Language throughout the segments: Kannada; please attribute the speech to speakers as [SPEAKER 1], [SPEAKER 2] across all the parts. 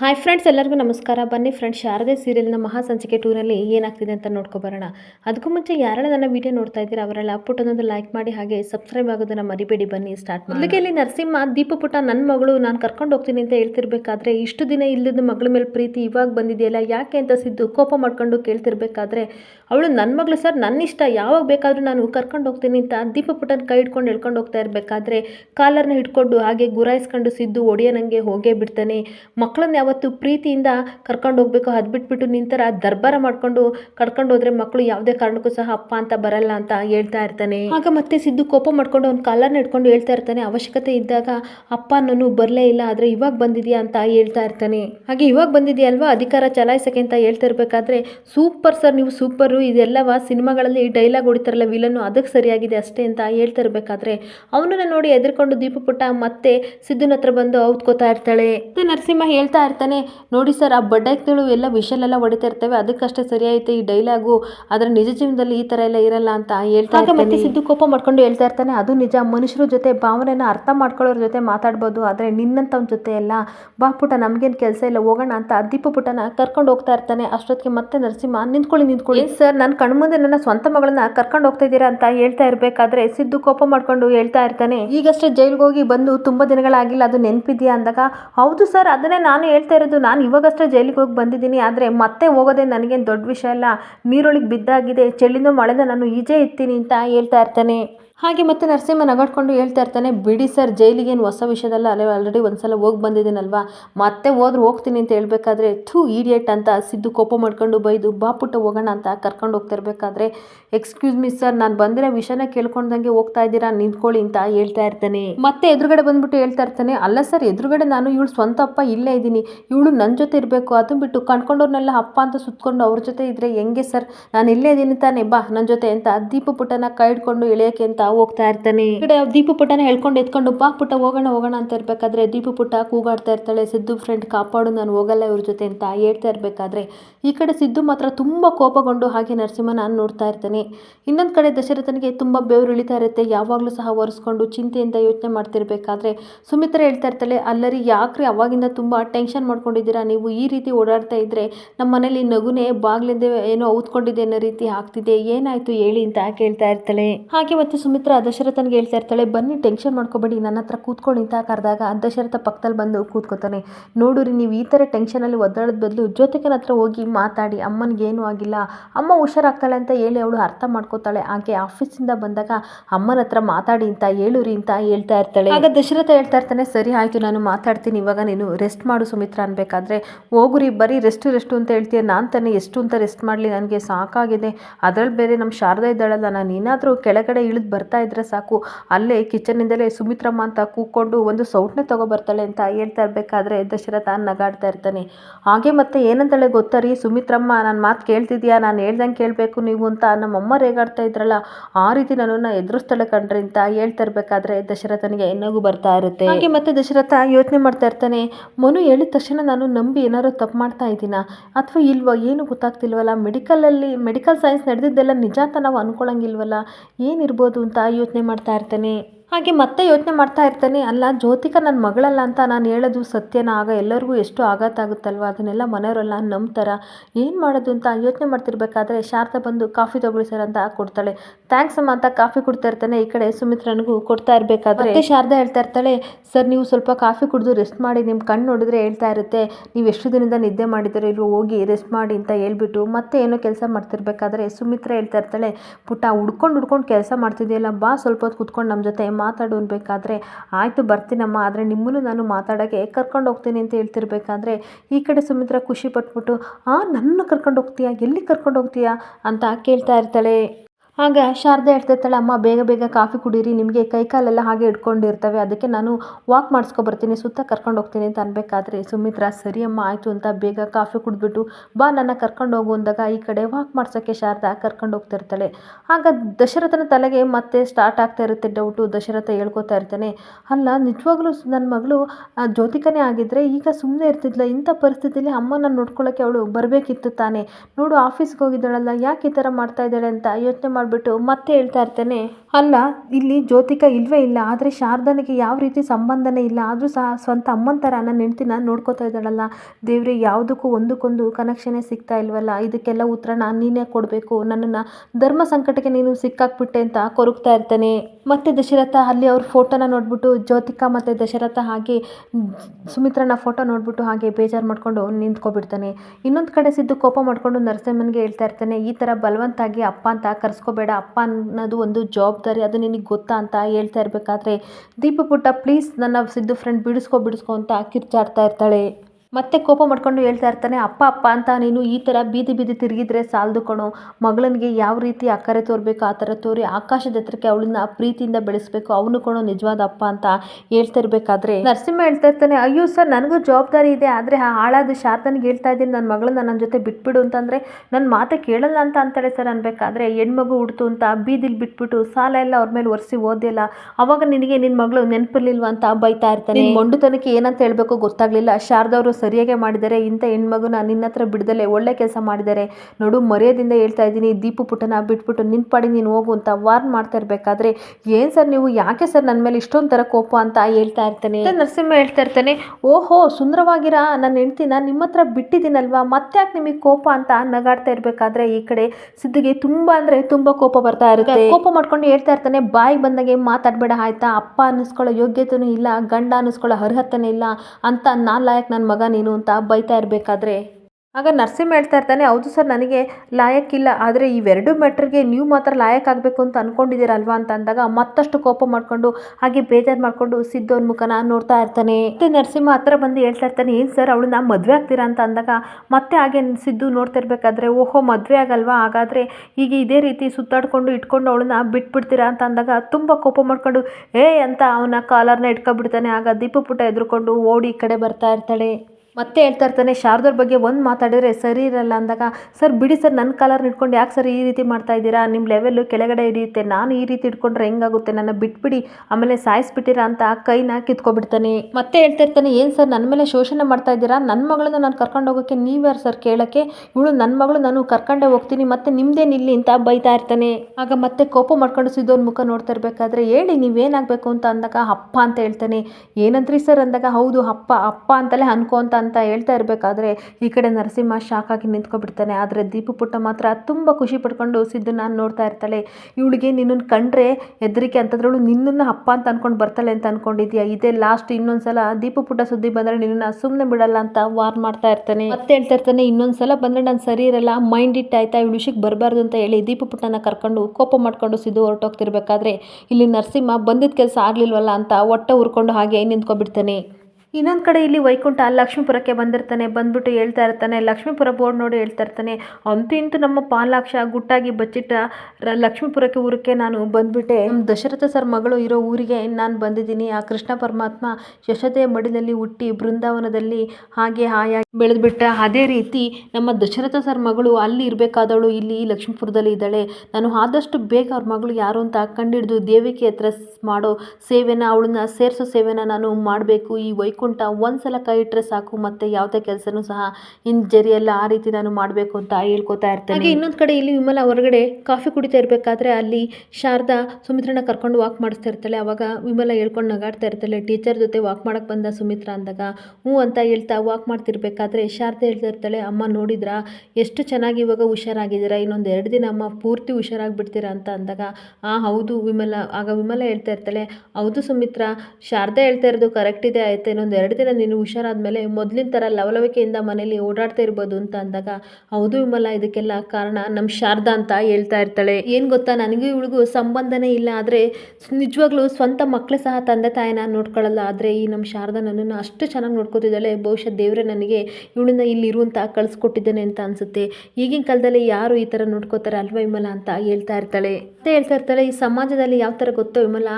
[SPEAKER 1] ಹಾಯ್ ಫ್ರೆಂಡ್ಸ್ ಎಲ್ಲರಿಗೂ ನಮಸ್ಕಾರ. ಬನ್ನಿ ಫ್ರೆಂಡ್ಸ್ ಶಾರದೆ ಸೀರಿಯಲ್ನ ಮಹಾ ಸಂಚಿಕೆ ಟೂನಲ್ಲಿ ಏನಾಗ್ತಿದೆ ಅಂತ ನೋಡ್ಕೊಬರೋಣ ಅದಕ್ಕೂ ಮುಂಚೆ ಯಾರೆಲ್ಲ ನನ್ನ ವಿಡಿಯೋ ನೋಡ್ತಾ ಇದ್ದೀರಾ, ಅವರೆಲ್ಲ ಪುಟ್ಟನೊಂದು ಲೈಕ್ ಮಾಡಿ, ಹಾಗೆ ಸಬ್ಸ್ಕ್ರೈಬ್ ಆಗೋದನ್ನು ಮರಿಬೇಡಿ ಬನ್ನಿ ಸ್ಟಾರ್ಟ್ ಮೊದಲಿಗೆ ಇಲ್ಲಿ ನರಸಿಂಹ, ದೀಪ ಪುಟ್ಟ ನನ್ನ ಮಗಳು, ನಾನು ಕರ್ಕೊಂಡು ಹೋಗ್ತೀನಿ ಅಂತ ಹೇಳ್ತಿರ್ಬೇಕಾದ್ರೆ, ಇಷ್ಟು ದಿನ ಇಲ್ಲದ ಮಗಳ ಮೇಲೆ ಪ್ರೀತಿ ಇವಾಗ ಬಂದಿದೆಯಲ್ಲ, ಯಾಕೆ ಅಂತ ಸಿದ್ದು ಕೋಪ ಮಾಡ್ಕೊಂಡು ಕೇಳ್ತಿರ್ಬೇಕಾದ್ರೆ, ಅವಳು ನನ್ನ ಮಗಳು ಸರ್ ನನ್ನ ಇಷ್ಟ, ಯಾವಾಗ ಬೇಕಾದರೂ ನಾನು ಕರ್ಕೊಂಡು ಹೋಗ್ತೀನಿ ಅಂತ ದೀಪ ಪುಟ್ಟನ ಕೈ ಹಿಡ್ಕೊಂಡು ಹೇಳ್ಕೊಂಡು ಹೋಗ್ತಾ ಇರಬೇಕಾದ್ರೆ, ಕಾಲರ್ನ ಹಿಡ್ಕೊಂಡು ಹಾಗೆ ಗುರಾಯಿಸ್ಕೊಂಡು ಸಿದ್ದು ಒಡೆಯ ನನಗೆ ಹೋಗೇ ಬಿಡ್ತಾನೆ. ಮಕ್ಕಳನ್ನ ಯಾವತ್ತು ಪ್ರೀತಿಯಿಂದ ಕರ್ಕೊಂಡು ಹೋಗ್ಬೇಕು, ಅದು ಬಿಟ್ಬಿಟ್ಟು ನಿಂತರ ದರ್ಬಾರ ಮಾಡ್ಕೊಂಡು ಕರ್ಕೊಂಡು ಹೋದ್ರೆ ಮಕ್ಕಳು ಯಾವುದೇ ಕಾರಣಕ್ಕೂ ಸಹ ಅಪ್ಪ ಅಂತ ಬರಲ್ಲ ಅಂತ ಹೇಳ್ತಾ ಇರ್ತಾನೆ. ಆಗ ಮತ್ತೆ ಸಿದ್ದು ಕೋಪ ಮಾಡ್ಕೊಂಡು ಅವ್ನು ಕಾಲರ್ ಹಿಡ್ಕೊಂಡು ಹೇಳ್ತಾ ಇರ್ತಾನೆ. ಅವಶ್ಯಕತೆ ಇದ್ದಾಗ ಅಪ್ಪ ನಾನು ಬರಲೇ ಇಲ್ಲ, ಆದರೆ ಇವಾಗ ಬಂದಿದ್ಯಾ ಅಂತ ಹೇಳ್ತಾ ಇರ್ತಾನೆ. ಹಾಗೆ ಇವಾಗ ಬಂದಿದೆಯಲ್ವಾ? ಅಧಿಕಾರ ಚಲಾಯಿಸಕ್ಕೆ ಅಂತ ಹೇಳ್ತಾ ಇರಬೇಕಾದ್ರೆ ಸೂಪರ್ ಸರ್, ನೀವು ಸೂಪರು. ಇದೆಲ್ಲವ ಸಿನಿಮಾಗಳಲ್ಲಿ ಡೈಲಾಗ್ ಹೊಡಿತಾರಲ್ಲ, ವಿಲನ್ನು ಅದಕ್ಕೆ ಸರಿಯಾಗಿದೆ ಅಷ್ಟೇ ಅಂತ ಹೇಳ್ತಾ ಇರಬೇಕಾದ್ರೆ ಅವನನ್ನ ನೋಡಿ ಎದ್ಕೊಂಡು ದೀಪ ಪುಟ್ಟ ಮತ್ತೆ ಸಿದ್ದುನ ಹತ್ರ ಬಂದು ಔತ್ಕೋತಾ ಇರ್ತಾಳೆ. ನರಸಿಂಹ ಹೇಳ್ತಾ ಇರ್ತಾನೆ ನೋಡಿ ಸರ್ ಆ ಬಡ್ಡಾಯ್ತಗಳು ಎಲ್ಲ ವಿಷಲೆಲ್ಲ ಹೊಡಿತಾ ಇರ್ತವೆ ಅದಕ್ಕಷ್ಟೇ ಸರಿಯಾಯಿತು ಈ ಡೈಲಾಗು. ಆದರೆ ನಿಜ ಜೀವನದಲ್ಲಿ ಈ ಥರ ಎಲ್ಲ ಇರಲ್ಲ ಅಂತ ಹೇಳ್ತಾ ಮತ್ತೆ ಸಿದ್ದು ಕೋಪ ಮಾಡ್ಕೊಂಡು ಹೇಳ್ತಾ ಇರ್ತಾನೆ. ಅದು ನಿಜ. ಮನುಷ್ಯರ ಜೊತೆ ಭಾವನೆನ ಅರ್ಥ ಮಾಡ್ಕೊಳ್ಳೋರ ಜೊತೆ ಮಾತಾಡ್ಬೋದು. ಆದರೆ ನಿನ್ನಂಥವ್ನ ಜೊತೆ ಎಲ್ಲ ಬಾ ಪುಟ ನಮ್ಗೇನು ಕೆಲಸ ಇಲ್ಲ ಹೋಗೋಣ ಅಂತ ದೀಪ ಪುಟನ ಕರ್ಕೊಂಡು ಹೋಗ್ತಾ ಇರ್ತಾನೆ. ಅಷ್ಟೊತ್ತಿಗೆ ಮತ್ತೆ ನರಸಿಂಹ ನಿಂತ್ಕೊಳ್ಳಿ ನಿಂತ್ಕೊಳ್ಳಿ. ಸರ್ ನನ್ನ ಕಣ್ಮುಂದೆ ನನ್ನ ಸ್ವಂತ ಮಗಳನ್ನ ಕರ್ಕೊಂಡು ಹೋಗ್ತಾ ಇದ್ದೀರಾ ಅಂತ ಹೇಳ್ತಾ ಇರಬೇಕಾದ್ರೆ ಸಿದ್ದು ಕೋಪ ಮಾಡ್ಕೊಂಡು ಹೇಳ್ತಾ ಇರ್ತಾನೆ. ಈಗಷ್ಟೇ ಜೈಲ್ಗೆ ಹೋಗಿ ಬಂದು ತುಂಬ ದಿನಗಳಾಗಿಲ್ಲ ಅದು ನೆನಪಿದ್ಯಾ ಅಂದಾಗ. ಹೌದು ಸರ್ ಅದನ್ನೇ ನಾನು ಹೇಳ್ತಾ ಇರೋದು, ನಾನು ಇವಾಗಷ್ಟೇ ಜೈಲಿಗೆ ಹೋಗಿ ಬಂದಿದ್ದೀನಿ, ಆದರೆ ಮತ್ತೆ ಹೋಗೋದೇ ನನಗೇನು ದೊಡ್ಡ ವಿಷಯ ಅಲ್ಲ. ನೀರೊಳಗೆ ಬಿದ್ದಾಗಿದೆ ಚಳಿಂದ ಮಳೆನ ನಾನು ಈಜೇ ಇರ್ತೀನಿ ಅಂತ ಹೇಳ್ತಾ ಇರ್ತಾನೆ. ಹಾಗೆ ಮತ್ತೆ ನರಸಿಂಹ ನಗಾಡ್ಕೊಂಡು ಹೇಳ್ತಾ ಇರ್ತಾನೆ, ಬಿಡಿ ಸರ್ ಜೈಲಿಗೇನು ಹೊಸ ವಿಷಯದಲ್ಲ, ಅಲ್ಲೇ ಆಲ್ರೆಡಿ ಒಂದ್ಸಲ ಹೋಗಿ ಬಂದಿದ್ದೀನಲ್ವಾ? ಮತ್ತೆ ಹೋದ್ರೆ ಹೋಗ್ತೀನಿ ಅಂತ ಹೇಳಬೇಕಾದ್ರೆ, ಥೂ ಈಡಿಯಟ್ ಅಂತ ಸಿದ್ದು ಕೋಪ ಮಾಡ್ಕೊಂಡು ಬೈದು, ಬಾ ಪುಟ್ಟ ಹೋಗೋಣ ಅಂತ ಕರ್ಕೊಂಡು ಹೋಗ್ತಾ ಇರಬೇಕಾದ್ರೆ ಎಕ್ಸ್ಕ್ಯೂಸ್ ಮಿ ಸರ್ ನಾನು ಬಂದಿರೋ ವಿಷಯನ ಕೇಳ್ಕೊಂಡಂಗೆ ಹೋಗ್ತಾ ಇದ್ದೀರಾ, ನಿಂತ್ಕೊಳ್ಳಿ ಅಂತ ಹೇಳ್ತಾ ಇರ್ತಾನೆ. ಮತ್ತೆ ಎದುರುಗಡೆ ಬಂದ್ಬಿಟ್ಟು ಹೇಳ್ತಾ ಇರ್ತಾನೆ, ಅಲ್ಲ ಸರ್, ಎದುರುಗಡೆ ನಾನು ಇವಳು ಸ್ವಂತ ಅಪ್ಪ ಇಲ್ಲೇ ಇದ್ದೀನಿ, ಇವಳು ನನ್ನ ಜೊತೆ ಇರಬೇಕು ಅದನ್ನು ಬಿಟ್ಟು ಕಣ್ಕೊಂಡವ್ರನ್ನೆಲ್ಲ ಅಪ್ಪ ಅಂತ ಸುತ್ಕೊಂಡು ಅವ್ರ ಜೊತೆ ಇದ್ರೆ ಹೆಂಗೆ ಸರ್? ನಾನು ಇಲ್ಲೇ ಇದ್ದೀನಿ ತಾನೆ, ಬಾ ನನ್ನ ಜೊತೆ ಅಂತ ದೀಪ ಪುಟ್ಟನ ಕೈ ಹಿಡ್ಕೊಂಡು ಅಂತ ಹೋಗ್ತಾ ಇರ್ತಾನೆ. ಈ ಕಡೆ ದೀಪ ಪುಟ್ಟನ ಹೇಳ್ಕೊಂಡು ಎತ್ಕೊಂಡು ಬಾ ಪುಟ್ಟ ಹೋಗೋಣ ಹೋಗೋಣ ಅಂತ ಇರ್ಬೇಕಾದ್ರೆ ದೀಪ ಪುಟ್ಟ ಕೂಗಾಡ್ತಾ ಇರ್ತಾಳೆ. ಸಿದ್ದು ಫ್ರೆಂಡ್ ಕಾಪಾಡು ನಾನು ಹೋಗಲ್ಲ ಇವ್ರ ಜೊತೆ ಅಂತ ಹೇಳ್ತಾ ಇರಬೇಕಾದ್ರೆ ಈ ಕಡೆ ಸಿದ್ದು ಮಾತ್ರ ತುಂಬ ಕೋಪಗೊಂಡು ಹಾಗೆ ನರಸಿಂಹ ನಾನು ನೋಡ್ತಾ ಇರ್ತಾನೆ. ಇನ್ನೊಂದು ಕಡೆ ದಶರಥನಿಗೆ ತುಂಬ ಬೆವರು ಇಳಿತಾ ಇರುತ್ತೆ. ಯಾವಾಗಲೂ ಸಹ ಒರೆಸ್ಕೊಂಡು ಚಿಂತೆಯಿಂದ ಯೋಚನೆ ಮಾಡ್ತಿರ್ಬೇಕಾದ್ರೆ ಸುಮಿತ್ರ ಹೇಳ್ತಾ ಇರ್ತಾಳೆ ಅಲ್ಲರಿ ಯಾಕ್ರಿ ಅವಾಗಿಂದ ತುಂಬ ಟೆನ್ಷನ್ ಮಾಡ್ಕೊಂಡಿದ್ದೀರಾ? ನೀವು ಈ ರೀತಿ ಓಡಾಡ್ತಾ ಇದ್ರೆ ನಮ್ಮ ಮನೇಲಿ ನಗುನೇ ಬಾಗ್ಲಿಂದ ಏನೋ ಔತ್ಕೊಂಡಿದೆ ಅನ್ನೋ ರೀತಿ ಆಗ್ತಿದೆ. ಏನಾಯಿತು ಹೇಳಿ? ಅಂತ ಕೇಳ್ತಾ ಇರ್ತಾಳೆ. ಹಾಗೆ ಮತ್ತೆ ಸುಮಿತ್ರ ದಶರಥನ್ಗೆ ಹೇಳ್ತಾ ಇರ್ತಾಳೆ, ಬನ್ನಿ ಟೆನ್ಷನ್ ಮಾಡ್ಕೋಬೇಡಿ, ನನ್ನ ಹತ್ರ ಕೂತ್ಕೊಂಡು ಅಂತ ಕರೆದಾಗ. ದಶರಥ ಪಕ್ಕದಲ್ಲಿ ಬಂದು ಕೂತ್ಕೋತಾನೆ. ನೋಡುರಿ, ನೀವು ಈ ಥರ ಟೆನ್ಷನಲ್ಲಿ ಒದ್ದಾಡೋದ್ ಬದಲು ಜೊತೆಗನ ಹತ್ರ ಹೋಗಿ ಮಾತಾಡಿ, ಅಮ್ಮನಿಗೆ ಏನೂ ಆಗಿಲ್ಲ. ಅಮ್ಮ ಹುಷಾರಾಗ್ತಾಳೆ ಅಂತ ಹೇಳಿ ಅವಳು ಅರ್ಥ ಮಾಡ್ಕೋತಾಳೆ. ಹಾಗೆ ಆಫೀಸಿಂದ ಬಂದಾಗ ಅಮ್ಮನ ಹತ್ರ ಮಾತಾಡಿ ಅಂತ, ಹೇಳುರಿ ಅಂತ ಹೇಳ್ತಾ ಇರ್ತಾಳೆ. ಆಗ ದಶರಥ ಹೇಳ್ತಾ ಇರ್ತಾನೆ, ಸರಿ, ಆಯಿತು, ನಾನು ಮಾತಾಡ್ತೀನಿ, ಇವಾಗ ನೀನು ರೆಸ್ಟ್ ಮಾಡು ಸುಮಿತ್ರ ಅನ್ಬೇಕಾದ್ರೆ. ಹೋಗುರಿ, ಬರೀ ರೆಸ್ಟು ರೆಸ್ಟು ಅಂತ ಹೇಳ್ತೀಯ? ನಾನು ತಾನೇ ಎಷ್ಟು ಅಂತ ರೆಸ್ಟ್ ಮಾಡಲಿ? ನನಗೆ ಸಾಕಾಗಿದೆ. ಅದರಲ್ಲಿ ಬೇರೆ ನಮ್ಮ ಶಾರದಾ ಇದ್ದಾಳಲ್ಲ, ನಾನು ಏನಾದರೂ ಕೆಳಗಡೆ ಇಳಿದು ಬರ್ತಾ ಇದ್ರೆ ಸಾಕು. ಅಲ್ಲೇ ಕಿಚನ್ನಿಂದಲೇ ಸುಮಿತ್ರಮ್ಮ ಅಂತ ಕೂಕೊಂಡು ಒಂದು ಸೌಟ್ನೆ ತಗೊಬರ್ತಾಳೆ ಅಂತ ಹೇಳ್ತಾ ಇರಬೇಕಾದ್ರೆ ದಶರಥ ನಗಾಡ್ತಾ ಇರ್ತಾನೆ. ಹಾಗೆ ಮತ್ತೆ ಏನಂತಾಳೆ ಗೊತ್ತಾ ರೀ? ಸುಮಿತ್ರಮ್ಮ ನನ್ನ ಮಾತು ಕೇಳ್ತಿದ್ಯಾ? ನಾನು ಹೇಳ್ದಂಗೆ ಕೇಳಬೇಕು ನೀವು ಅಂತ ನಮ್ಮಮ್ಮ ರೇಗಾಡ್ತಾ ಇದ್ರಲ್ಲ, ಆ ರೀತಿ ನನ್ನನ್ನು ಎದುರಿಸ್ತಾಳೆ ಕಣ್ರಿ ಅಂತ ಹೇಳ್ತಾ ಇರಬೇಕಾದ್ರೆ ದಶರಥನಿಗೆ ನಗು ಬರ್ತಾ ಇರುತ್ತೆ. ಹಾಗೆ ಮತ್ತೆ ದಶರಥ ಯೋಚನೆ ಮಾಡ್ತಾ ಇರ್ತಾನೆ, ಮನು ಹೇಳಿದ ತಕ್ಷಣ ನಾನು ನಂಬಿ ಏನಾದ್ರು ತಪ್ಪು ಮಾಡ್ತಾ ಇದ್ದೀನಾ? ಅಥವಾ ಇಲ್ವಾ, ಏನು ಗೊತ್ತಾಗ್ತಿಲ್ವಲ್ಲ? ಮೆಡಿಕಲಲ್ಲಿ ಮೆಡಿಕಲ್ ಸೈನ್ಸ್ ನಡೆದಿದ್ದೆಲ್ಲ ನಿಜ ಅಂತ ನಾವು ಅನ್ಕೊಳ್ಳಂಗಿಲ್ವಲ್ಲ ಏನಿರ್ಬೋದು ಅಂತ ಯೋಚನೆ ಮಾಡ್ತಾ ಇರ್ತಾನೆ. ಹಾಗೆ ಮತ್ತೆ ಯೋಚನೆ ಮಾಡ್ತಾ ಇರ್ತಾನೆ. ಅಲ್ಲ, ಜ್ಯೋತಿಕ ನನ್ನ ಮಗಳಲ್ಲ ಅಂತ ನಾನು ಹೇಳೋದು ಸತ್ಯನ? ಆಗ ಎಲ್ಲರಿಗೂ ಎಷ್ಟು ಆಘಾತ ಆಗುತ್ತಲ್ವ? ಅದನ್ನೆಲ್ಲ ಮನೆಯವರೆಲ್ಲ ನಂಬ್ತಾರ? ಏನು ಮಾಡೋದು ಅಂತ ಯೋಚನೆ ಮಾಡ್ತಿರ್ಬೇಕಾದ್ರೆ ಶಾರದಾ ಬಂದು ಕಾಫಿ ತಗೊಳ್ಳಿ ಸರ್ ಅಂತ ಕೊಡ್ತಾಳೆ. ಥ್ಯಾಂಕ್ಸ್ ಅಮ್ಮ ಅಂತ ಕಾಫಿ ಕೊಡ್ತಾ ಇರ್ತಾನೆ. ಈ ಕಡೆ ಸುಮಿತ್ರನಿಗೂ ಕೊಡ್ತಾ ಇರಬೇಕಾದ್ರೆ ಮತ್ತೆ ಶಾರದಾ ಹೇಳ್ತಾ ಇರ್ತಾಳೆ, ಸರ್, ನೀವು ಸ್ವಲ್ಪ ಕಾಫಿ ಕುಡಿದು ರೆಸ್ಟ್ ಮಾಡಿ. ನಿಮ್ಮ ಕಣ್ಣು ನೋಡಿದ್ರೆ ಹೇಳ್ತಾ ಇರುತ್ತೆ. ನೀವು ಎಷ್ಟು ದಿನದಿಂದ ನಿದ್ದೆ ಮಾಡಿದ್ದೀರೋ ಇಲ್ವೋ, ಹೋಗಿ ರೆಸ್ಟ್ ಮಾಡಿ ಅಂತ ಹೇಳ್ಬಿಟ್ಟು ಮತ್ತೆ ಏನೋ ಕೆಲಸ ಮಾಡ್ತಿರ್ಬೇಕಾದ್ರೆ ಸುಮಿತ್ರ ಹೇಳ್ತಾ ಇರ್ತಾಳೆ ಪುಟ್ಟ ಹುಡ್ಕೊಂಡು ಹುಡ್ಕೊಂಡು ಕೆಲಸ ಮಾಡ್ತಿದ್ದೀಯಲ್ಲ, ಬಾ, ಸ್ವಲ್ಪ ಹೊತ್ತು ಕುತ್ಕೊಂಡು ನಮ್ಮ ಜೊತೆ ಮಾತಾಡು ಅನ್ಬೇಕಾದ್ರೆ ಆಯಿತು ಬರ್ತೀನಮ್ಮ, ಆದರೆ ನಿಮ್ಮನ್ನು ನಾನು ಮಾತಾಡೋಕ್ಕೆ ಕರ್ಕೊಂಡು ಹೋಗ್ತೀನಿ ಅಂತ ಹೇಳ್ತಿರ್ಬೇಕಾದ್ರೆ, ಈ ಕಡೆ ಸುಮಿತ್ರ ಖುಷಿ ಪಟ್ಬಿಟ್ಟು, ಆ ನನ್ನ ಕರ್ಕೊಂಡು ಹೋಗ್ತೀಯಾ? ಎಲ್ಲಿ ಕರ್ಕೊಂಡು ಹೋಗ್ತೀಯಾ? ಅಂತ ಕೇಳ್ತಾ ಇರ್ತಾಳೆ. ಆಗ ಶಾರದೆ ಹೇಳ್ತಿರ್ತಾಳೆ, ಅಮ್ಮ, ಬೇಗ ಬೇಗ ಕಾಫಿ ಕುಡೀರಿ, ನಿಮಗೆ ಕೈಕಾಲೆಲ್ಲ ಹಾಗೆ ಇಟ್ಕೊಂಡಿರ್ತವೆ ಅದಕ್ಕೆ ನಾನು ವಾಕ್ ಮಾಡಿಸ್ಕೊ ಬರ್ತೀನಿ, ಸುತ್ತ ಕರ್ಕೊಂಡು ಹೋಗ್ತೀನಿ ಅಂತ ಅನ್ಬೇಕಾದ್ರೆ, ಸುಮಿತ್ರ, ಸರಿ ಅಮ್ಮ, ಆಯಿತು ಅಂತ ಬೇಗ ಕಾಫಿ ಕುಡಿದ್ಬಿಟ್ಟು ಬಾ, ನನ್ನ ಕರ್ಕೊಂಡು ಹೋಗು ಅಂದಾಗ ಈ ಕಡೆ ವಾಕ್ ಮಾಡ್ಸೋಕ್ಕೆ ಶಾರದಾ ಕರ್ಕೊಂಡು ಹೋಗ್ತಿರ್ತಾಳೆ. ಆಗ ದಶರಥನ ತಲೆಗೆ ಮತ್ತೆ ಸ್ಟಾರ್ಟ್ ಆಗ್ತಾ ಇರುತ್ತೆ ಡೌಟು ದಶರಥ ಹೇಳ್ಕೊತಾ ಇರ್ತಾನೆ, ಅಲ್ಲ, ನಿಜವಾಗ್ಲೂ ನನ್ನ ಮಗಳು ಜ್ಯೋತಿಕನೇ ಆಗಿದ್ದರೆ ಈಗ ಸುಮ್ಮನೆ ಇರ್ತಿದ್ಲ, ಇಂಥ ಪರಿಸ್ಥಿತಿಲಿ ಅಮ್ಮನ ನೋಡ್ಕೊಳ್ಳೋಕ್ಕೆ ಅವಳು ಬರಬೇಕಿತ್ತು ತಾನೇ, ನೋಡು ಆಫೀಸ್ಗೆ ಹೋಗಿದ್ದಾಳಲ್ಲ, ಯಾಕೆ ಈ ಥರ ಮಾಡ್ತಾ ಇದ್ದಾಳೆ ಅಂತ ಯೋಚನೆ ಮಾಡಿಬಿಟ್ಟು ಮಾಡಿಬಿಟ್ಟು ಮತ್ತೆ ಹೇಳ್ತಾ ಇರ್ತೇನೆ. ಅಲ್ಲ, ಇಲ್ಲಿ ಜ್ಯೋತಿಕ ಇಲ್ವೇ ಇಲ್ಲ. ಆದರೆ ಶಾರದನಿಗೆ ಯಾವ ರೀತಿ ಸಂಬಂಧನೇ ಇಲ್ಲ. ಆದರೂ ಸಹ ಸ್ವಂತ ಅಮ್ಮನ ಥರ ನನ್ನ ಹೆಂಡ್ತಿನ ನೋಡ್ಕೋತಾ ಇದ್ದಾಳಲ್ಲ. ದೇವ್ರಿಗೆ ಯಾವುದಕ್ಕೂ ಒಂದಕ್ಕೊಂದು ಕನೆಕ್ಷನೇ ಸಿಗ್ತಾ ಇಲ್ವಲ್ಲ. ಇದಕ್ಕೆಲ್ಲ ಉತ್ತರನ ನೀನೇ ಕೊಡಬೇಕು. ನನ್ನನ್ನು ಧರ್ಮ ಸಂಕಟಕ್ಕೆ ನೀನು ಸಿಕ್ಕಾಕ್ಬಿಟ್ಟೆ ಅಂತ ಕೊರಗ್ತಾ ಇರ್ತಾನೆ. ಮತ್ತೆ ದಶರಥ, ಅಲ್ಲಿ ಅವ್ರ ಫೋಟೋನ ನೋಡ್ಬಿಟ್ಟು ಜ್ಯೋತಿಕಾ ಮತ್ತು ದಶರಥ ಹಾಗೆ ಸುಮಿತ್ರನ ಫೋಟೋ ನೋಡ್ಬಿಟ್ಟು ಹಾಗೆ ಬೇಜಾರು ಮಾಡ್ಕೊಂಡು ನಿಂತ್ಕೊಬಿಡ್ತಾನೆ. ಇನ್ನೊಂದು ಕಡೆ ಸಿದ್ದು ಕೋಪ ಮಾಡ್ಕೊಂಡು ನರಸಿಂಹನಿಗೆ ಹೇಳ್ತಾ ಇರ್ತಾನೆ, ಈ ಥರ ಬಲವಂತಾಗಿ ಅಪ್ಪ ಅಂತ ಕರೆಸ್ಕೋಬೇಡ ಅಪ್ಪ ಅನ್ನೋದು ಒಂದು ಜವಾಬ್ದಾರಿ. ಅದು ನಿನಗೆ ಗೊತ್ತಾ ಅಂತ ಹೇಳ್ತಾ ಇರಬೇಕಾದ್ರೆ, ದೀಪ ಪುಟ್ಟ, ಪ್ಲೀಸ್ ನನ್ನ ಸಿದ್ದು ಫ್ರೆಂಡ್ ಬಿಡಿಸ್ಕೊ ಬಿಡಿಸ್ಕೊ ಅಂತ ಕಿರ್ಚಾಡ್ತಾ ಇರ್ತಾಳೆ. ಮತ್ತೆ ಕೋಪ ಮಾಡ್ಕೊಂಡು ಹೇಳ್ತಾ ಇರ್ತಾನೆ, ಅಪ್ಪ ಅಪ್ಪ ಅಂತ ನೀನು ಈ ಥರ ಬೀದಿ ಬೀದಿ ತಿರುಗಿದ್ರೆ ಸಾಲದು ಕಣೋ. ಮಗಳನಿಗೆ ಯಾವ ರೀತಿ ಅಕ್ಕರೆ ತೋರಬೇಕು, ಆ ಥರ ತೋರಿ ಆಕಾಶದ ಹತ್ರಕ್ಕೆ ಅವಳನ್ನ ಪ್ರೀತಿಯಿಂದ ಬೆಳೆಸಬೇಕು. ಅವನು ಕಣೋ ನಿಜವಾದ ಅಪ್ಪ ಅಂತ ಹೇಳ್ತಾ ಇರಬೇಕಾದ್ರೆ ನರಸಿಂಹ ಹೇಳ್ತಾ ಇರ್ತಾನೆ, ಅಯ್ಯೋ ಸರ್, ನನಗೂ ಜವಾಬ್ದಾರಿ ಇದೆ, ಆದರೆ ಆ ಹಾಳಾದ ಶಾರ್ದನಿಗೆ ಹೇಳ್ತಾ ಇದ್ದೀನಿ, ನನ್ನ ಮಗಳನ್ನ ನನ್ನ ಜೊತೆ ಬಿಟ್ಬಿಡು ಅಂತಂದರೆ ನನ್ನ ಮಾತೆ ಕೇಳಲ್ಲ ಅಂತ ಅಂತಾಳೆ ಸರ್ ಅನ್ಬೇಕಾದ್ರೆ, ಹೆಣ್ಮಗು ಹುಡ್ತು ಅಂತ ಬೀದಿಲಿ ಬಿಟ್ಬಿಟ್ಟು ಸಾಲ ಎಲ್ಲ ಅವ್ರ ಮೇಲೆ ಒರೆಸಿ ಓದಿಲ್ಲ ಅವಾಗ ನಿನಗೆ ನಿನ್ನ ಮಗಳು ನೆನಪಿರ್ಲಿಲ್ವಾ ಅಂತ ಬೈತಾ ಇರ್ತಾನೆ. ಮೊಂಡುತನಕ್ಕೆ ಏನಂತ ಹೇಳಬೇಕು ಗೊತ್ತಾಗ್ಲಿಲ್ಲ. ಶಾರದವರು ಸರಿಯಾಗೇ ಮಾಡಿದ್ದಾರೆ ಇಂಥ ಹೆಣ್ಮಗುನ ನಿನ್ನ ಹತ್ರ ಬಿಡ್ದಲೆ ಒಳ್ಳೆ ಕೆಲಸ ಮಾಡಿದ್ದಾರೆ ನೋಡು ಮರ್ಯಾದಿಂದ ಹೇಳ್ತಾ ಇದ್ದೀನಿ ದೀಪು ಪುಟ್ಟನ ಬಿಟ್ಬಿಟ್ಟು ನಿನ್ನ ಪಾಡಿ ನೀನು ಹೋಗು ಅಂತ ವಾರ್ನ್ ಮಾಡ್ತಾ ಇರಬೇಕಾದ್ರೆ ಏನು ಸರ್ ನೀವು? ಯಾಕೆ ಸರ್ ನನ್ನ ಮೇಲೆ ಇಷ್ಟೊಂದು ಥರ ಕೋಪ ಅಂತ ಹೇಳ್ತಾ ಇರ್ತಾನೆ? ನರಸಿಂಹ ಹೇಳ್ತಾ ಇರ್ತಾನೆ ಓಹೋ ಸುಂದರವಾಗಿರ? ನನ್ನ ಹೆಂಡ್ತಿನ ನಿಮ್ಮ ಹತ್ರ ಬಿಟ್ಟಿದ್ದೀನಲ್ವಾ? ಮತ್ತೆ ಯಾಕೆ ನಿಮಗೆ ಕೋಪ ಅಂತ ನಗಾಡ್ತಾ ಇರಬೇಕಾದ್ರೆ ಈ ಕಡೆ ಸಿದ್ಧಿಗೆ ತುಂಬ ಅಂದರೆ ತುಂಬ ಕೋಪ ಬರ್ತಾ ಇರುತ್ತೆ. ಕೋಪ ಮಾಡ್ಕೊಂಡು ಹೇಳ್ತಾ ಇರ್ತಾನೆ ಬಾಯಿ ಬಂದಾಗೆ ಮಾತಾಡಬೇಡ ಆಯ್ತಾ? ಅಪ್ಪ ಅನ್ನಿಸ್ಕೊಳ್ಳೋ ಯೋಗ್ಯತೆಯೂ ಇಲ್ಲ ಗಂಡ ಅನ್ನಿಸ್ಕೊಳ್ಳೋ ಅರ್ಹತೆನೂ ಇಲ್ಲ ಅಂತ ನಾನು ಲಾಯಕ್ ನನ್ನ ಮಗ ನೀನು ಅಂತ ಬೈತಾ ಇರಬೇಕಾದ್ರೆ? ಆಗ ನರ್ಸಿಂಹ ಹೇಳ್ತಾ ಇರ್ತಾನೆ, ಹೌದು ಸರ್, ನನಗೆ ಲಾಯಕ್ಕಿಲ್ಲ. ಆದರೆ ಇವೆರಡು ಮ್ಯಾಟ್ರಿಗೆ ನೀವು ಮಾತ್ರ ಲಾಯಕ್ ಆಗಬೇಕು ಅಂತ ಅಂದ್ಕೊಂಡಿದ್ದೀರಲ್ವಾ ಅಂತ ಅಂದಾಗ ಮತ್ತಷ್ಟು ಕೋಪ ಮಾಡಿಕೊಂಡು, ಹಾಗೆ ಬೇಜಾರು ಮಾಡಿಕೊಂಡು ಸಿದ್ದವನ ಮುಖನ ನೋಡ್ತಾ ಇರ್ತಾನೆ. ಮತ್ತೆ ನರಸಿಂಹ ಹತ್ರ ಬಂದು ಹೇಳ್ತಾ ಇರ್ತಾನೆ, ಏನು ಸರ್, ಅವಳನ್ನ ಮದುವೆ ಆಗ್ತೀರಾ? ಅಂತ ಅಂದಾಗ ಮತ್ತೆ ಹಾಗೆ ಸಿದ್ದು ನೋಡ್ತಾ ಇರಬೇಕಾದ್ರೆ, ಓಹೋ, ಮದುವೆ ಆಗಲ್ವಾ? ಹಾಗಾದರೆ ಈಗ ಇದೇ ರೀತಿ ಸುತ್ತಾಡಿಕೊಂಡು ಇಟ್ಕೊಂಡು ಅವಳನ್ನ ಬಿಟ್ಬಿಡ್ತೀರಾ? ಅಂತ ಅಂದಾಗ ತುಂಬ ಕೋಪ ಮಾಡ್ಕೊಂಡು ಏ ಅಂತ ಅವನ ಕಾಲರ್ನ ಇಟ್ಕೊಂಡ್ಬಿಡ್ತಾನೆ ಆಗ ದೀಪ ಪುಟ ಎದ್ರುಕೊಂಡು ಓಡಿ ಈ ಕಡೆ ಬರ್ತಾ ಇರ್ತಾಳೆ. ಮತ್ತೆ ಹೇಳ್ತಾ ಇರ್ತಾನೆ, ಶಾರದವ್ರ ಬಗ್ಗೆ ಒಂದು ಮಾತಾಡಿದ್ರೆ ಸರಿ ಇರಲ್ಲ ಅಂದಾಗ, ಸರ್ ಬಿಡಿ ಸರ್ ನನ್ನ ಕಾಲರ್ ಇಟ್ಕೊಂಡು ಯಾಕೆ ಸರ್ ಈ ರೀತಿ ಮಾಡ್ತಾ ಇದ್ದೀರಾ? ನಿಮ್ಮ ಲೆವೆಲ್ಲು ಕೆಳಗಡೆ ಹಿಡಿಯುತ್ತೆ. ನಾನು ಈ ರೀತಿ ಇಟ್ಕೊಂಡ್ರೆ ಹೆಂಗಾಗುತ್ತೆ? ನನ್ನ ಬಿಟ್ಬಿಡಿ, ಆಮೇಲೆ ಸಾಯಿಸ್ಬಿಟ್ಟಿರಾ ಅಂತ ಕೈನ ಕಿತ್ಕೊಬಿಡ್ತಾನೆ. ಮತ್ತೆ ಹೇಳ್ತಾ ಇರ್ತಾನೆ, ಏನು ಸರ್ ನನ್ನ ಮೇಲೆ ಶೋಷಣೆ ಮಾಡ್ತಾ ಇದ್ದೀರಾ? ನನ್ನ ಮಗಳನ್ನ ನಾನು ಕರ್ಕೊಂಡು ಹೋಗೋಕ್ಕೆ ನೀವ್ಯಾರು ಸರ್ ಕೇಳೋಕ್ಕೆ? ಇವಳು ನನ್ನ ಮಗಳು, ನಾನು ಕರ್ಕೊಂಡೇ ಹೋಗ್ತೀನಿ, ಮತ್ತೆ ನಿಮ್ದೇನು ಇಲ್ಲಿ ಅಂತ ಬೈತಾ ಇರ್ತಾನೆ. ಆಗ ಮತ್ತೆ ಕೋಪ ಮಾಡ್ಕೊಂಡು ಸಿದ್ದೋನ್ ಮುಖ ನೋಡ್ತಾ ಇರಬೇಕಾದ್ರೆ, ಹೇಳಿ, ನೀವೇನಾಗಬೇಕು? ಅಂತ ಅಂದಾಗ, ಅಪ್ಪ ಅಂತ ಹೇಳ್ತಾನೆ. ಏನಂತ್ರಿ ಸರ್? ಅಂದಾಗ, ಹೌದು, ಅಪ್ಪ ಅಪ್ಪ ಅಂತಲೇ ಅನ್ಕೋ ಅಂತ ಅಂತ ಹೇಳ್ತಾ ಇರಬೇಕಾದ್ರೆ ಈ ಕಡೆ ನರಸಿಂಹ ಶಾಕ್ ಆಗಿ ನಿಂತ್ಕೊಬಿಡ್ತಾನೆ. ಆದರೆ ದೀಪು ಪುಟ್ಟ ಮಾತ್ರ ತುಂಬ ಖುಷಿ ಪಡ್ಕೊಂಡು ಸಿದ್ದನ್ನ ನೋಡ್ತಾ ಇರ್ತಾಳೆ. ಇವಳಿಗೆ ನಿನ್ನನ್ನು ಕಂಡ್ರೆ ಹೆದರಿಕೆ ಅಂತದ್ರಳು ನಿನ್ನನ್ನು ಅಪ್ಪ ಅಂತ ಅಂದ್ಕೊಂಡು ಬರ್ತಾಳೆ ಅಂತ ಅಂದ್ಕೊಂಡಿದ್ಯಾ ಇದೇ ಲಾಸ್ಟ್ ಇನ್ನೊಂದ್ಸಲ ದೀಪು ಪುಟ್ಟ ಸುದ್ದಿ ಬಂದರೆ ನಿನ್ನನ್ನು ಸುಮ್ಮನೆ ಬಿಡಲ್ಲ ಅಂತ ವಾರ್ ಮಾಡ್ತಾ ಇರ್ತಾನೆ. ಮತ್ತೆ ಹೇಳ್ತಾ ಇರ್ತಾನೆ, ಇನ್ನೊಂದ್ಸಲ ಬಂದರೆ ನಾನು ಸರಿ ಇರಲ್ಲ ಮೈಂಡ್ ಇಟ್ ಆಯ್ತಾ? ಇವಳು ವಿಷಯಕ್ಕೆ ಬರಬಾರ್ದು ಅಂತ ಹೇಳಿ ದೀಪು ಪುಟ್ಟನ ಕರ್ಕೊಂಡು ಕೋಪ ಮಾಡ್ಕೊಂಡು ಸಿದ್ದು ಹೊರಟೋಗ್ತಿರ್ಬೇಕಾದ್ರೆ ಇಲ್ಲಿ ನರಸಿಂಹ ಬಂದಿದ್ದ ಕೆಲಸ ಆಗಲಿಲ್ವಲ್ಲ ಅಂತ ಹೊಟ್ಟೆ ಉರ್ಕೊಂಡು ಹಾಗೆ ನಿಂತ್ಕೊಬಿಡ್ತಾನೆ. ಇನ್ನೊಂದು ಕಡೆ ಇಲ್ಲಿ ವೈಕುಂಠ ಲಕ್ಷ್ಮೀಪುರಕ್ಕೆ ಬಂದಿರ್ತಾನೆ, ಬಂದ್ಬಿಟ್ಟು ಹೇಳ್ತಾ ಇರ್ತಾನೆ, ಲಕ್ಷ್ಮೀಪುರ ಬೋರ್ಡ್ ನೋಡಿ ಹೇಳ್ತಾ ಇರ್ತಾನೆ. ಅಂತೂ ಇಂತೂ ನಮ್ಮ ಪಾಲಾಕ್ಷ ಗುಟ್ಟಾಗಿ ಬಚ್ಚಿಟ್ಟ ಲಕ್ಷ್ಮೀಪುರಕ್ಕೆ ಊರಕ್ಕೆ ನಾನು ಬಂದ್ಬಿಟ್ಟೆ. ದಶರಥ ಸರ್ ಮಗಳು ಇರೋ ಊರಿಗೆ ನಾನು ಬಂದಿದ್ದೀನಿ. ಆ ಕೃಷ್ಣ ಪರಮಾತ್ಮ ಯಶೋದೆಯ ಮಡಿಲಲ್ಲಿ ಹುಟ್ಟಿ ಬೃಂದಾವನದಲ್ಲಿ ಹಾಗೆ ಹಾಯಾಗಿ ಬೆಳೆದ್ಬಿಟ್ಟ. ಅದೇ ರೀತಿ ನಮ್ಮ ದಶರಥ ಸರ್ ಮಗಳು ಅಲ್ಲಿ ಇರಬೇಕಾದವಳು ಇಲ್ಲಿ ಲಕ್ಷ್ಮೀಪುರದಲ್ಲಿ ಇದ್ದಾಳೆ. ನಾನು ಆದಷ್ಟು ಬೇಗ ಅವ್ರ ಮಗಳು ಯಾರು ಅಂತ ಕಂಡಿಡಿದು ದೇವಿಕೆ ಹತ್ರ ಮಾಡೋ ಸೇವೆನ, ಅವಳನ್ನ ಸೇರಿಸೋ ಸೇವೆನ ನಾನು ಮಾಡಬೇಕು. ಈ ವೈಕುಂಠ ಒಂದ್ಸಲ ಕೈ ಇಟ್ಟರೆ ಸಾಕು, ಮತ್ತೆ ಯಾವುದೇ ಕೆಲಸನೂ ಸಹ ಇನ್ ಜರಿಯಲ್ಲ ಆ ರೀತಿ ನಾನು ಮಾಡಬೇಕು ಅಂತ ಹೇಳ್ಕೊತಾ ಇರ್ತೇನೆ. ಹಾಗೆ ಇನ್ನೊಂದು ಕಡೆ ಇಲ್ಲಿ ವಿಮಲ ಹೊರಗಡೆ ಕಾಫಿ ಕುಡಿತಾ ಇರಬೇಕಾದ್ರೆ ಅಲ್ಲಿ ಶಾರದಾ ಸುಮಿತ್ರನ ಕರ್ಕೊಂಡು ವಾಕ್ ಮಾಡಿಸ್ತಾ ಇರ್ತಾಳೆ. ಅವಾಗ ವಿಮಲ ಹೇಳ್ಕೊಂಡು ನಗಾಡ್ತಾ ಇರ್ತಾಳೆ. ಟೀಚರ್ ಜೊತೆ ವಾಕ್ ಮಾಡಕ್ಕೆ ಬಂದ ಸುಮಿತ್ರ ಅಂದಾಗ, ಹ್ಞೂ ಅಂತ ಹೇಳ್ತಾ ವಾಕ್ ಮಾಡ್ತಿರ್ಬೇಕಾದ್ರೆ ಶಾರದಾ ಹೇಳ್ತಾ ಇರ್ತಾಳೆ, ಅಮ್ಮ ನೋಡಿದ್ರಾ? ಎಷ್ಟು ಚೆನ್ನಾಗಿ ಇವಾಗ ಹುಷಾರಾಗಿದ್ದೀರಾ? ಇನ್ನೊಂದು ಎರಡು ದಿನ ಅಮ್ಮ ಪೂರ್ತಿ ಹುಷಾರಾಗಿಬಿಡ್ತೀರಾ? ಅಂತ ಅಂದಾಗ, ಆ, ಹೌದು ವಿಮಲ. ಆಗ ವಿಮಲ ಹೇಳ್ತಾ ಇರ್ತಾಳೆ, ಹೌದು ಸುಮಿತ್ರ, ಶಾರದಾ ಹೇಳ್ತಾ ಇರೋದು ಕರೆಕ್ಟ್ ಇದೆ, ಆಯ್ತು ಎರಡು ದಿನ ನೀನು ಹುಷಾರಾದ್ಮೇಲೆ ಮೊದಲಿನ ಥರ ಲವಲವಿಕೆಯಿಂದ ಮನೇಲಿ ಓಡಾಡ್ತಾ ಇರ್ಬೋದು ಅಂತ ಅಂದಾಗ, ಹೌದು ವಿಮಲ, ಇದಕ್ಕೆಲ್ಲ ಕಾರಣ ನಮ್ಮ ಶಾರದಾ ಅಂತ ಹೇಳ್ತಾ ಇರ್ತಾಳೆ. ಏನು ಗೊತ್ತಾ? ನನಗೂ ಇವಳಿಗೂ ಸಂಬಂಧನೇ ಇಲ್ಲ. ಆದರೆ ನಿಜವಾಗ್ಲೂ ಸ್ವಂತ ಮಕ್ಕಳು ಸಹ ತಂದೆ ತಾಯಿನ ನೋಡ್ಕೊಳ್ಳಲ್ಲ. ಆದರೆ ಈ ನಮ್ಮ ಶಾರದಾ ನನ್ನನ್ನು ಅಷ್ಟು ಚೆನ್ನಾಗಿ ನೋಡ್ಕೋತಿದ್ದಾಳೆ. ಬಹುಶಃ ದೇವರೇ ನನಗೆ ಇವಳನ್ನ ಇಲ್ಲಿ ಕಳಿಸ್ಕೊಟ್ಟಿದ್ದಾನೆ ಅಂತ ಕಳಿಸ್ಕೊಟ್ಟಿದ್ದೇನೆ ಅಂತ ಅನಿಸುತ್ತೆ. ಈಗಿನ ಕಾಲದಲ್ಲಿ ಯಾರು ಈ ಥರ ನೋಡ್ಕೋತಾರೆ ಅಲ್ವಾ ವಿಮಲ ಅಂತ ಹೇಳ್ತಾ ಇರ್ತಾಳೆ. ಮತ್ತೆ ಹೇಳ್ತಾ ಇರ್ತಾಳೆ, ಈ ಸಮಾಜದಲ್ಲಿ ಯಾವ ಥರ ಗೊತ್ತೋ ವಿಮಲ,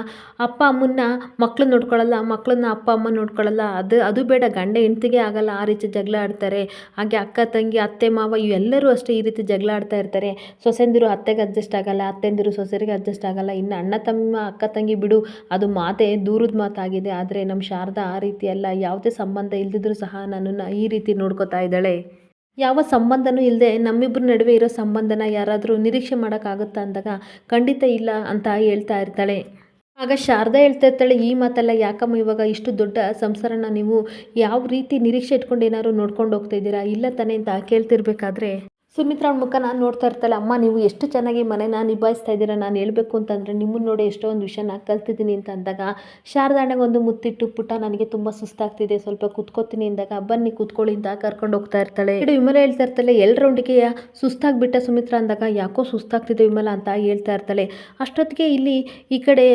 [SPEAKER 1] ಅಪ್ಪ ಅಮ್ಮನ್ನ ಮಕ್ಕಳು ನೋಡ್ಕೊಳ್ಳಲ್ಲ ಮಕ್ಕಳನ್ನ ಅಪ್ಪ ಅಮ್ಮ ನೋಡ್ಕೊಳ್ಳಲ್ಲ. ಅದು ಅದು ಬೇಡ, ಗಂಡ ಹೆಂಡ್ತಿಗೆ ಆಗಲ್ಲ, ಆ ರೀತಿ ಜಗಳ ಆಡ್ತಾರೆ. ಹಾಗೆ ಅಕ್ಕ, ತಂಗಿ, ಅತ್ತೆ, ಮಾವ, ಇವೆಲ್ಲರೂ ಅಷ್ಟೇ ಈ ರೀತಿ ಜಗಳ ಆಡ್ತಾ ಇರ್ತಾರೆ. ಸೊಸೆಂದಿರು ಅತ್ತೆಗೆ ಅಡ್ಜಸ್ಟ್ ಆಗಲ್ಲ, ಅತ್ತೆಂದಿರು ಸೊಸೆರಿಗೆ ಅಡ್ಜಸ್ಟ್ ಆಗಲ್ಲ. ಇನ್ನು ಅಣ್ಣ, ತಮ್ಮ, ಅಕ್ಕ, ತಂಗಿ, ಬಿಡು, ಅದು ಮಾತೇ ದೂರದ ಮಾತಾಗಿದೆ. ಆದರೆ ನಮ್ಮ ಶಾರದಾ ಆ ರೀತಿ ಅಲ್ಲ. ಯಾವುದೇ ಸಂಬಂಧ ಇಲ್ದಿದ್ರೂ ಸಹ ನನ್ನನ್ನು ಈ ರೀತಿ ನೋಡ್ಕೋತಾ ಇದ್ದಾಳೆ. ಯಾವ ಸಂಬಂಧನೂ ಇಲ್ಲದೆ ನಮ್ಮಿಬ್ಬರ ನಡುವೆ ಇರೋ ಸಂಬಂಧನ ಯಾರಾದರೂ ನಿರೀಕ್ಷೆ ಮಾಡೋಕ್ಕಾಗುತ್ತಾ ಅಂದಾಗ, ಖಂಡಿತ ಇಲ್ಲ ಅಂತ ಹೇಳ್ತಾ ಇರ್ತಾಳೆ. ಆಗ ಶಾರದಾ ಹೇಳ್ತಾ ಇರ್ತಾಳೆ ಈ ಮಾತೆಲ್ಲ ಯಾಕಮ್ಮ ಇವಾಗ ಇಷ್ಟು ದೊಡ್ಡ ಸಂಸಾರನ ನೀವು ಯಾವ ರೀತಿ ನಿರೀಕ್ಷೆ ಇಟ್ಕೊಂಡು ಏನಾದ್ರು ನೋಡ್ಕೊಂಡು ಹೋಗ್ತಾ ಇದ್ದೀರಾ? ಇಲ್ಲ ತಾನೇ ಅಂತ ಕೇಳ್ತಿರ್ಬೇಕಾದ್ರೆ ಸುಮಿತ್ರಾ ಅವ್ಳ ಮುಖ ನಾನು ನೋಡ್ತಾ ಇರ್ತಾಳೆ, ಅಮ್ಮ, ನೀವು ಎಷ್ಟು ಚೆನ್ನಾಗಿ ಮನೆನ ನಿಭಾಯಿಸ್ತಾ ಇದ್ದೀರಾ ನಾನು ಹೇಳಬೇಕು ಅಂತಂದರೆ ನಿಮ್ಮನ್ನು ನೋಡಿ ಎಷ್ಟೋ ಒಂದು ವಿಷಯನ ಕಲ್ತಿದ್ದೀನಿ ಅಂತ ಅಂದಾಗ, ಶಾರದಾಣ್ಣಗೆ ಒಂದು ಮುತ್ತಿಟ್ಟು, ಪುಟ್ಟ, ನನಗೆ ತುಂಬ ಸುಸ್ತಾಗ್ತಿದೆ, ಸ್ವಲ್ಪ ಕುತ್ಕೋತೀನಿ ಅಂದಾಗ, ಬನ್ನಿ, ಕುತ್ಕೊಳ್ಳಿ ಅಂತ ಕರ್ಕೊಂಡು ಹೋಗ್ತಾ ಇರ್ತಾಳೆ. ಇಡೀ, ವಿಮಲ ಹೇಳ್ತಾ ಇರ್ತಾಳೆ ಎಲ್ಲರೊಂದಿಗೆ ಸುಸ್ತಾಗ್ಬಿಟ್ಟ ಸುಮಿತ್ರಾ ಅಂದಾಗ, ಯಾಕೋ ಸುಸ್ತಾಗ್ತಿದೆ ವಿಮಲ ಅಂತ ಹೇಳ್ತಾ ಇರ್ತಾಳೆ. ಅಷ್ಟೊತ್ತಿಗೆ ಇಲ್ಲಿ ಈ ಕಡೆ,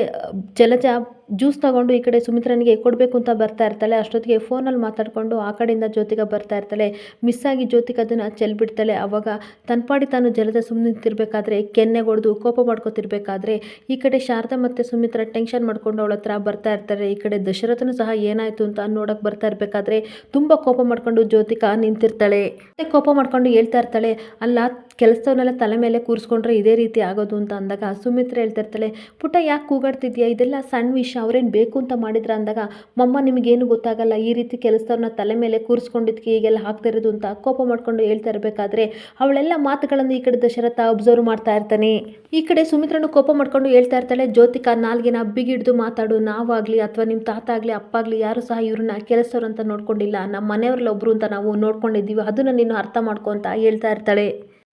[SPEAKER 1] ಜಲಜ ಜ್ಯೂಸ್ ತಗೊಂಡು ಈ ಕಡೆ ಸುಮಿತ್ರನಿಗೆ ಕೊಡಬೇಕು ಅಂತ ಬರ್ತಾ ಇರ್ತಾಳೆ. ಅಷ್ಟೊತ್ತಿಗೆ ಫೋನಲ್ಲಿ ಮಾತಾಡಿಕೊಂಡು ಆ ಕಡೆಯಿಂದ ಜ್ಯೋತಿಗ ಬರ್ತಾ ಇರ್ತಾಳೆ. ಮಿಸ್ ಆಗಿ ಜ್ಯೋತಿಗ ಅದನ್ನು ಚೆಲ್ಬಿಡ್ತಾಳೆ. ಅವಾಗ ತನ್ಪಾಡಿ ತಾನು ಜಲದ ಸುಮ್ಮನೆ ನಿಂತಿರ್ಬೇಕಾದ್ರೆ ಕೆನ್ನೆಗೊಡ್ದು ಕೋಪ ಮಾಡ್ಕೊತಿರ್ಬೇಕಾದ್ರೆ, ಈ ಕಡೆ ಶಾರದಾ ಮತ್ತು ಸುಮಿತ್ರ ಟೆನ್ಷನ್ ಮಾಡ್ಕೊಂಡು ಅವಳ ಹತ್ರ ಬರ್ತಾ ಇರ್ತಾರೆ. ಈ ಕಡೆ ದಶರಥನು ಸಹ ಏನಾಯಿತು ಅಂತ ನೋಡೋಕೆ ಬರ್ತಾ ಇರಬೇಕಾದ್ರೆ ತುಂಬ ಕೋಪ ಮಾಡ್ಕೊಂಡು ಜ್ಯೋತಿಕ ನಿಂತಿರ್ತಾಳೆ. ಮತ್ತೆ ಕೋಪ ಮಾಡ್ಕೊಂಡು ಹೇಳ್ತಾ ಇರ್ತಾಳೆ, ಅಲ್ಲ ಕೆಲಸದವನ್ನೆಲ್ಲ ತಲೆ ಮೇಲೆ ಕೂರಿಸ್ಕೊಂಡ್ರೆ ಇದೇ ರೀತಿ ಆಗೋದು ಅಂತ ಅಂದಾಗ ಸುಮಿತ್ರ ಹೇಳ್ತಾ ಇರ್ತಾಳೆ ಪುಟ ಯಾಕೆ ಕೂಗಾಡ್ತಿದ್ಯಾ? ಇದೆಲ್ಲ ಸಣ್ಣ ವಿಷಯ. ಅವ್ರೇನು ಬೇಕು ಅಂತ ಮಾಡಿದ್ರ ಅಂದಾಗ, ಮಮ್ಮ, ನಿಮಗೇನು ಗೊತ್ತಾಗಲ್ಲ, ಈ ರೀತಿ ಕೆಲಸದವ್ರನ್ನ ತಲೆ ಮೇಲೆ ಕೂರಿಸ್ಕೊಂಡಿದ್ದಕ್ಕೆ ಹೀಗೆಲ್ಲ ಇರೋದು ಅಂತ ಕೋಪ ಮಾಡ್ಕೊಂಡು ಹೇಳ್ತಾ ಇರಬೇಕಾದ್ರೆ, ಅವಳೆಲ್ಲ ಮಾತುಗಳನ್ನು ಈ ಕಡೆ ದಶರಥ ಅಬ್ಸರ್ವ್ ಮಾಡ್ತಾ ಇರ್ತಾನೆ. ಈ ಕಡೆ ಸುಮಿತ್ರನು ಕೋಪ ಮಾಡ್ಕೊಂಡು ಹೇಳ್ತಾ ಇರ್ತಾಳೆ, ಜ್ಯೋತಿಕಾ ನಾಲ್ಗಿನ ಬಿಗಿಡ್ದು ಮಾತಾಡು, ನಾವಾಗಲಿ ಅಥವಾ ನಿಮ್ಮ ತಾತ ಆಗಲಿ, ಅಪ್ಪ ಆಗಲಿ, ಯಾರು ಸಹ ಇವ್ರನ್ನ ಕೆಲಸದವ್ರು ಅಂತ ನೋಡ್ಕೊಂಡಿಲ್ಲ. ನಮ್ಮ ಮನೆಯವ್ರಲ್ಲಿ ಒಬ್ರು ಅಂತ ನಾವು ನೋಡ್ಕೊಂಡಿದ್ದೀವಿ, ಅದನ್ನು ನೀನು ಅರ್ಥ ಮಾಡ್ಕೊಂತ ಹೇಳ್ತಾ ಇರ್ತಾಳೆ.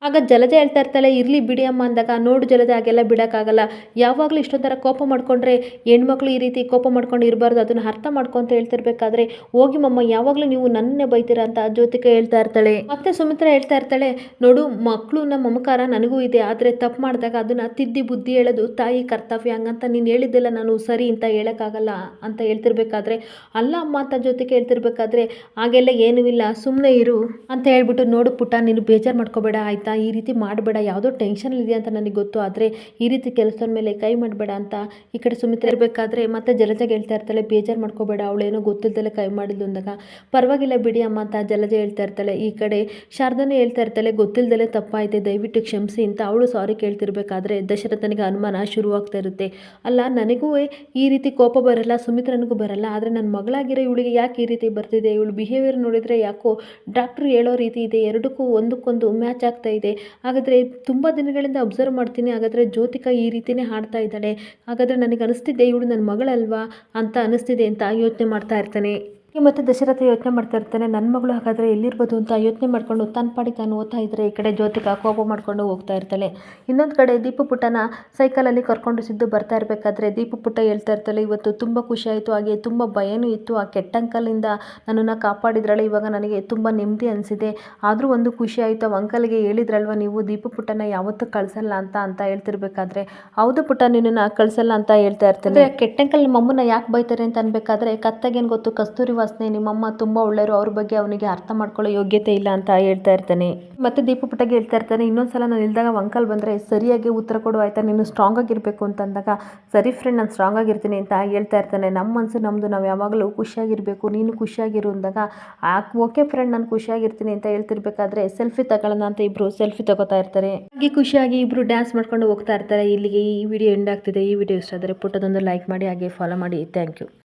[SPEAKER 1] ಆಗ ಜಲಜ ಹೇಳ್ತಾ ಇರ್ತಾಳೆ, ಇರಲಿ ಬಿಡಿ ಅಮ್ಮ ಅಂದಾಗ, ನೋಡು ಜಲಜ ಹಾಗೆಲ್ಲ ಬಿಡೋಕ್ಕಾಗಲ್ಲ. ಯಾವಾಗಲೂ ಇಷ್ಟೊಂಥರ ಕೋಪ ಮಾಡ್ಕೊಂಡ್ರೆ ಹೆಣ್ಮಕ್ಳು ಈ ರೀತಿ ಕೋಪ ಮಾಡ್ಕೊಂಡು ಇರಬಾರ್ದು, ಅದನ್ನು ಅರ್ಥ ಮಾಡ್ಕೊಂತ ಹೇಳ್ತಿರ್ಬೇಕಾದ್ರೆ, ಹೋಗಿ ಮಮ್ಮ, ಯಾವಾಗಲೂ ನೀವು ನನ್ನೇ ಬೈತೀರಾ ಅಂತ ಜ್ಯೋತಿಕ ಹೇಳ್ತಾ ಇರ್ತಾಳೆ. ಮತ್ತೆ ಸುಮಿತ್ರ ಹೇಳ್ತಾ ಇರ್ತಾಳೆ, ನೋಡು ಮಕ್ಕಳು ನಮ್ಮ ಮಮಕಾರ ನನಗೂ ಇದೆ, ಆದರೆ ತಪ್ಪು ಮಾಡಿದಾಗ ಅದನ್ನು ತಿದ್ದಿ ಬುದ್ಧಿ ಹೇಳೋದು ತಾಯಿ ಕರ್ತವ್ಯ ಹಂಗಂತ ನೀನು ಹೇಳಿದ್ದೆಲ್ಲ, ನಾನು ಸರಿ ಅಂತ ಹೇಳೋಕ್ಕಾಗಲ್ಲ ಅಂತ ಹೇಳ್ತಿರ್ಬೇಕಾದ್ರೆ, ಅಲ್ಲ ಅಮ್ಮ ಅಂತ ಜೊತೆಗೆ ಹೇಳ್ತಿರ್ಬೇಕಾದ್ರೆ, ಹಾಗೆಲ್ಲ ಏನೂ ಇಲ್ಲ ಸುಮ್ಮನೆ ಇರು ಅಂತ ಹೇಳ್ಬಿಟ್ಟು, ನೋಡು ಪುಟ್ಟ, ನೀನು ಬೇಜಾರು ಮಾಡ್ಕೋಬೇಡ, ಆಯಿತಾ? ಈ ರೀತಿ ಮಾಡಬೇಡ, ಯಾವುದೋ ಟೆನ್ಷನ್ ಇದೆ ಅಂತ ನನಗೆ ಗೊತ್ತು. ಆದರೆ ಈ ರೀತಿ ಕೆಲಸದ ಮೇಲೆ ಕೈ ಮಾಡಬೇಡ ಅಂತ ಈ ಕಡೆ ಸುಮಿತ್ರ ಇರಬೇಕಾದ್ರೆ ಮತ್ತೆ ಜಲಜಗೆ ಹೇಳ್ತಾ ಇರ್ತಾಳೆ, ಬೇಜಾರು ಮಾಡ್ಕೋಬೇಡ, ಅವಳೇನೋ ಗೊತ್ತಿಲ್ದಲೆ ಕೈ ಮಾಡಿದ್ಲು ಅಂದಾಗ. ಪರವಾಗಿಲ್ಲ ಬಿಡಿ ಅಮ್ಮ ಅಂತ ಜಲಜ ಹೇಳ್ತಾ ಇರ್ತಾಳೆ. ಈ ಕಡೆ ಶಾರದನೇ ಹೇಳ್ತಾ ಇರ್ತಾಳೆ, ಗೊತ್ತಿಲ್ದಲೆ ತಪ್ಪಾಯಿತೆ, ದಯವಿಟ್ಟು ಕ್ಷಮಿಸಿ ಅಂತ ಅವಳು ಸಾರಿ ಕೇಳ್ತಿರ್ಬೇಕಾದ್ರೆ ದಶರಥನಿಗೆ ಅನುಮಾನ ಶುರುವಾಗ್ತಾ ಇರುತ್ತೆ. ಅಲ್ಲ, ನನಗೂ ಈ ರೀತಿ ಕೋಪ ಬರಲ್ಲ, ಸುಮಿತ್ರನಿಗೂ ಬರಲ್ಲ, ಆದರೆ ನನ್ನ ಮಗಳಾಗಿರೋ ಇವಳಿಗೆ ಯಾಕೆ ಈ ರೀತಿ ಬರ್ತಿದೆ? ಇವಳು ಬಿಹೇವಿಯರ್ ನೋಡಿದರೆ ಯಾಕೋ ಡಾಕ್ಟ್ರು ಹೇಳೋ ರೀತಿ ಇದೆ, ಎರಡಕ್ಕೂ ಒಂದಕ್ಕೊಂದು ಮ್ಯಾಚ್ ಆಗ್ತಾ ಇದೆ. ಹಾಗಾದರೆ ತುಂಬ ದಿನಗಳಿಂದ ಅಬ್ಸರ್ವ್ ಮಾಡ್ತೀನಿ. ಹಾಗಾದರೆ ಜ್ಯೋತಿಕಾ ಈ ರೀತಿಯೇ ಹಾಡ್ತಾ ಇದ್ದಾಳೆ. ಹಾಗಾದರೆ ನನಗೆ ಅನಿಸ್ತಿದೆ, ಇವಳು ನನ್ನ ಮಗಳಲ್ವಾ ಅಂತ ಅನಿಸ್ತಿದೆ ಅಂತ ಯೋಚನೆ ಮಾಡ್ತಾ ಇರ್ತಾನೆ. ಮತ್ತು ದಶರಥ ಯೋಚನೆ ಮಾಡ್ತಾ ಇರ್ತಾನೆ ನನ್ನ ಮಗಳು ಹಾಗಾದರೆ ಎಲ್ಲಿರ್ಬೋದು ಅಂತ ಯೋಚನೆ ಮಾಡ್ಕೊಂಡು ತನ್ನ ಪಾಡಿ ತಾನು ಓದ್ತಾ ಇದ್ದರೆ ಈ ಕಡೆ ಜ್ಯೋತಿಕ ಕೋಪ ಮಾಡ್ಕೊಂಡು ಹೋಗ್ತಾ ಇರ್ತಾಳೆ. ಇನ್ನೊಂದು ಕಡೆ ದೀಪು ಪುಟ್ಟನ ಸೈಕಲಲ್ಲಿ ಕರ್ಕೊಂಡು ಸಿದ್ದು ಬರ್ತಾ ಇರಬೇಕಾದ್ರೆ ದೀಪು ಪುಟ್ಟ ಹೇಳ್ತಾ ಇರ್ತಾಳೆ, ಇವತ್ತು ತುಂಬ ಖುಷಿ ಆಯಿತು, ಹಾಗೆ ತುಂಬ ಭಯನೂ ಇತ್ತು, ಆ ಕೆಟ್ಟಂಕಲಿಂದ ನನ್ನನ್ನು ಕಾಪಾಡಿದ್ರಳೆ ಇವಾಗ ನನಗೆ ತುಂಬ ನೆಮ್ಮದಿ ಅನಿಸಿದೆ. ಆದರೂ ಒಂದು ಖುಷಿ ಆಯಿತು, ಅವ ಅಂಕಲ್ಗೆ ಹೇಳಿದ್ರಲ್ವ, ನೀವು ದೀಪು ಪುಟ್ಟನ ಯಾವತ್ತೂ ಕಳಿಸಲ್ಲ ಅಂತ ಅಂತ ಹೇಳ್ತಿರ್ಬೇಕಾದ್ರೆ. ಹೌದು ಪುಟ್ಟ, ನಿನ್ನನ್ನು ಕಳಿಸಲ್ಲ ಅಂತ ಹೇಳ್ತಾ ಇರ್ತಾನೆ. ಕೆಟ್ಟಂಕಲ್ ನಮ್ಮಮ್ಮನ ಯಾಕೆ ಬೈತಾರೆ ಅಂತ ಅನ್ಬೇಕಾದ್ರೆ, ಕತ್ತಗೇನು ಗೊತ್ತು ಕಸ್ತೂರಿ ವಾಸನೆ ನಿಮ್ಮಮ್ಮ ತುಂಬ ಒಳ್ಳೆಯರು ಅವ್ರ ಬಗ್ಗೆ ಅವನಿಗೆ ಅರ್ಥ ಮಾಡ್ಕೊಳ್ಳೋ ಯೋಗ್ಯತೆ ಇಲ್ಲ ಅಂತ ಹೇಳ್ತಾ ಇರ್ತಾನೆ. ಮತ್ತೆ ದೀಪ ಪುಟ್ಟಗೆ ಹೇಳ್ತಾ ಇರ್ತಾನೆ ಇನ್ನೊಂದ್ಸಲ ನಾನು ಇಲ್ದಾಗ ಅಂಕಲ್ ಬಂದರೆ, ಸರಿಯಾಗಿ ಉತ್ತರ ಕೊಡು ಆಯ್ತಾ, ನೀನು ಸ್ಟ್ರಾಂಗ್ ಆಗಿರಬೇಕು ಅಂತ ಅಂದಾಗ ಸರಿ ಫ್ರೆಂಡ್ ನಾನು ಸ್ಟ್ರಾಂಗ್ ಆಗಿರ್ತೀನಿ ಅಂತ ಹೇಳ್ತಾ ಇರ್ತಾನೆ. ನಮ್ಮ ಮನಸ್ಸು ನಮ್ಮದು ನಾವು ಯಾವಾಗಲೂ ಖುಷಿಯಾಗಿರಬೇಕು, ನೀನು ಖುಷಿಯಾಗಿರು ಅಂದಾಗ ಓಕೆ ಫ್ರೆಂಡ್ ನಾನು ಖುಷಿಯಾಗಿರ್ತೀನಿ ಅಂತ ಹೇಳ್ತಿರ್ಬೇಕಾದ್ರೆ ಸೆಲ್ಫಿ ತಗೊಳ್ಳೋಣ ಅಂತ ಇಬ್ರು ಸೆಲ್ಫಿ ತಗೋತಾ ಇರ್ತಾರೆ. ಹಾಗೆ ಖುಷಿಯಾಗಿ ಇಬ್ಬರು ಡ್ಯಾನ್ಸ್ ಮಾಡ್ಕೊಂಡು ಹೋಗ್ತಾ ಇರ್ತಾರೆ. ಇಲ್ಲಿಗೆ ಈ ವಿಡಿಯೋ ಎಂಡ್ ಆಗ್ತಿದೆ. ಈ ವಿಡಿಯೋ ಇಷ್ಟ ಆದರೆ ಪುಟ್ಟದೊಂದು ಲೈಕ್ ಮಾಡಿ, ಹಾಗೆ ಫಾಲೋ ಮಾಡಿ. Thank you